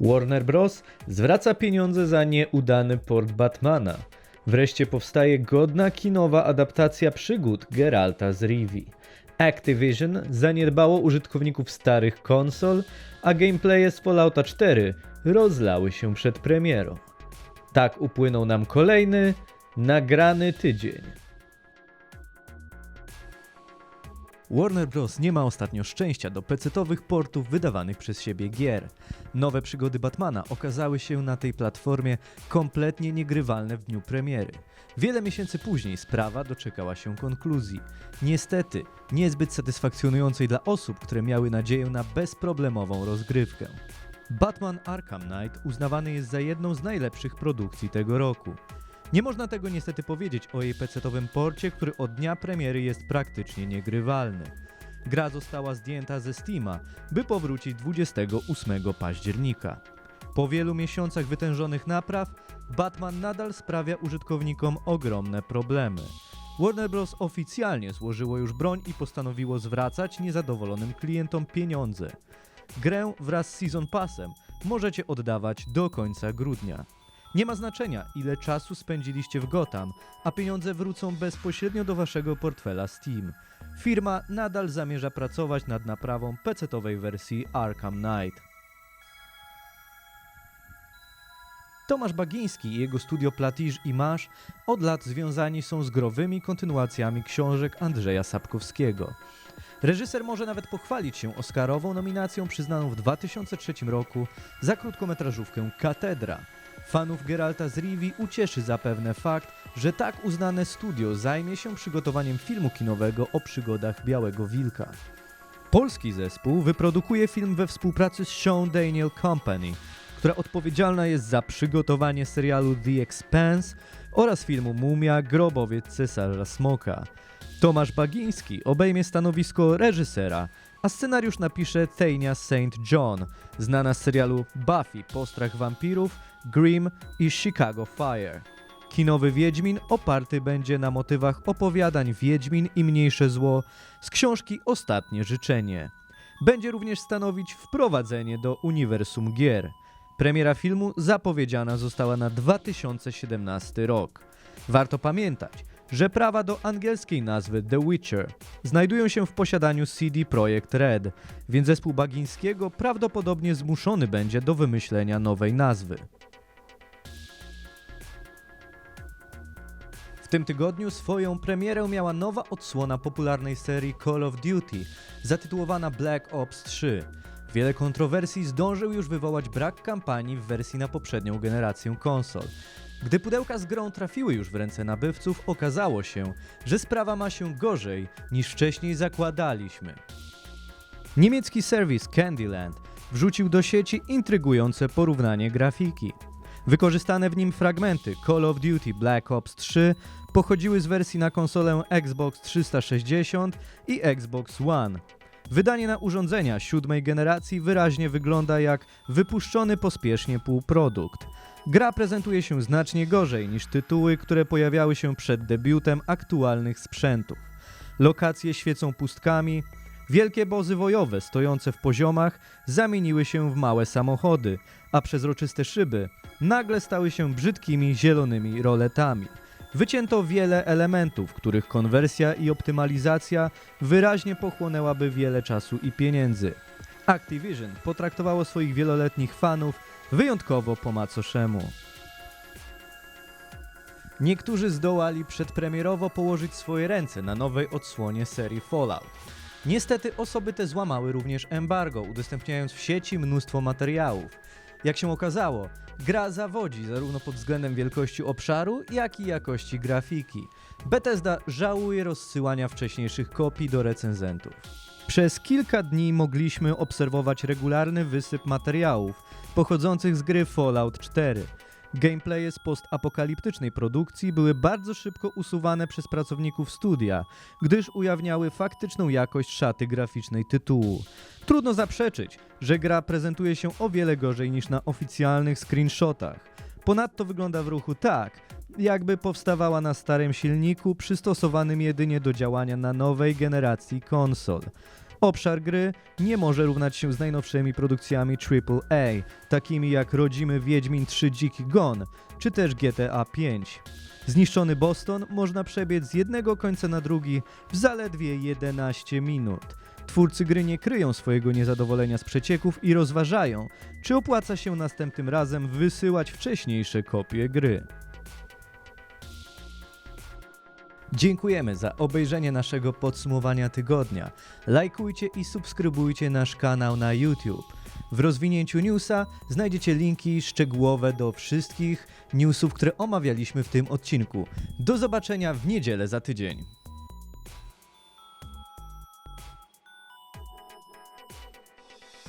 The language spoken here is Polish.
Warner Bros. zwraca pieniądze za nieudany port Batmana. Wreszcie powstaje godna kinowa adaptacja przygód Geralta z Rivi. Activision zaniedbało użytkowników starych konsol, a gameplaye z Fallouta 4 rozlały się przed premierą. Tak upłynął nam kolejny, nagrany tydzień. Warner Bros. nie ma ostatnio szczęścia do pecetowych portów wydawanych przez siebie gier. Nowe przygody Batmana okazały się na tej platformie kompletnie niegrywalne w dniu premiery. Wiele miesięcy później sprawa doczekała się konkluzji. Niestety, niezbyt satysfakcjonującej dla osób, które miały nadzieję na bezproblemową rozgrywkę. Batman Arkham Knight uznawany jest za jedną z najlepszych produkcji tego roku. Nie można tego niestety powiedzieć o jej pecetowym porcie, który od dnia premiery jest praktycznie niegrywalny. Gra została zdjęta ze Steama, by powrócić 28 października. Po wielu miesiącach wytężonych napraw, Batman nadal sprawia użytkownikom ogromne problemy. Warner Bros. oficjalnie złożyło już broń i postanowiło zwracać niezadowolonym klientom pieniądze. Grę wraz z Season Passem możecie oddawać do końca grudnia. Nie ma znaczenia, ile czasu spędziliście w Gotham, a pieniądze wrócą bezpośrednio do waszego portfela Steam. Firma nadal zamierza pracować nad naprawą PC-owej wersji Arkham Knight. Tomasz Bagiński i jego studio Platiż i Masz od lat związani są z growymi kontynuacjami książek Andrzeja Sapkowskiego. Reżyser może nawet pochwalić się Oscarową nominacją przyznaną w 2003 roku za krótkometrażówkę Katedra. Fanów Geralta z Rivi ucieszy zapewne fakt, że tak uznane studio zajmie się przygotowaniem filmu kinowego o przygodach Białego Wilka. Polski zespół wyprodukuje film we współpracy z Sean Daniel Company, która odpowiedzialna jest za przygotowanie serialu The Expanse oraz filmu Mumia Grobowiec Cesarza Smoka. Tomasz Bagiński obejmie stanowisko reżysera, a scenariusz napisze Tania St. John, znana z serialu Buffy Postrach Wampirów, Grimm i Chicago Fire. Kinowy Wiedźmin oparty będzie na motywach opowiadań Wiedźmin i Mniejsze Zło z książki Ostatnie Życzenie. Będzie również stanowić wprowadzenie do uniwersum gier. Premiera filmu zapowiedziana została na 2017 rok. Warto pamiętać, że prawa do angielskiej nazwy The Witcher znajdują się w posiadaniu CD Projekt Red, więc zespół Bagińskiego prawdopodobnie zmuszony będzie do wymyślenia nowej nazwy. W tym tygodniu swoją premierę miała nowa odsłona popularnej serii Call of Duty, zatytułowana Black Ops 3. Wiele kontrowersji zdążył już wywołać brak kampanii w wersji na poprzednią generację konsol. Gdy pudełka z grą trafiły już w ręce nabywców, okazało się, że sprawa ma się gorzej niż wcześniej zakładaliśmy. Niemiecki serwis Candyland wrzucił do sieci intrygujące porównanie grafiki. Wykorzystane w nim fragmenty Call of Duty Black Ops 3 pochodziły z wersji na konsolę Xbox 360 i Xbox One. Wydanie na urządzenia siódmej generacji wyraźnie wygląda jak wypuszczony pospiesznie półprodukt. Gra prezentuje się znacznie gorzej niż tytuły, które pojawiały się przed debiutem aktualnych sprzętów. Lokacje świecą pustkami, wielkie bozy wojowe stojące w poziomach zamieniły się w małe samochody, a przezroczyste szyby nagle stały się brzydkimi zielonymi roletami. Wycięto wiele elementów, których konwersja i optymalizacja wyraźnie pochłonęłaby wiele czasu i pieniędzy. Activision potraktowało swoich wieloletnich fanów wyjątkowo po macoszemu. Niektórzy zdołali przedpremierowo położyć swoje ręce na nowej odsłonie serii Fallout. Niestety osoby te złamały również embargo, udostępniając w sieci mnóstwo materiałów. Jak się okazało, gra zawodzi zarówno pod względem wielkości obszaru, jak i jakości grafiki. Bethesda żałuje rozsyłania wcześniejszych kopii do recenzentów. Przez kilka dni mogliśmy obserwować regularny wysyp materiałów pochodzących z gry Fallout 4. Gameplaye z postapokaliptycznej produkcji były bardzo szybko usuwane przez pracowników studia, gdyż ujawniały faktyczną jakość szaty graficznej tytułu. Trudno zaprzeczyć, że gra prezentuje się o wiele gorzej niż na oficjalnych screenshotach. Ponadto wygląda w ruchu tak, jakby powstawała na starym silniku przystosowanym jedynie do działania na nowej generacji konsol. Obszar gry nie może równać się z najnowszymi produkcjami AAA, takimi jak Rodzimy Wiedźmin 3 Dziki Gon, czy też GTA V. Zniszczony Boston można przebiec z jednego końca na drugi w zaledwie 11 minut. Twórcy gry nie kryją swojego niezadowolenia z przecieków i rozważają, czy opłaca się następnym razem wysyłać wcześniejsze kopie gry. Dziękujemy za obejrzenie naszego podsumowania tygodnia. Lajkujcie i subskrybujcie nasz kanał na YouTube. W rozwinięciu newsa znajdziecie linki szczegółowe do wszystkich newsów, które omawialiśmy w tym odcinku. Do zobaczenia w niedzielę za tydzień.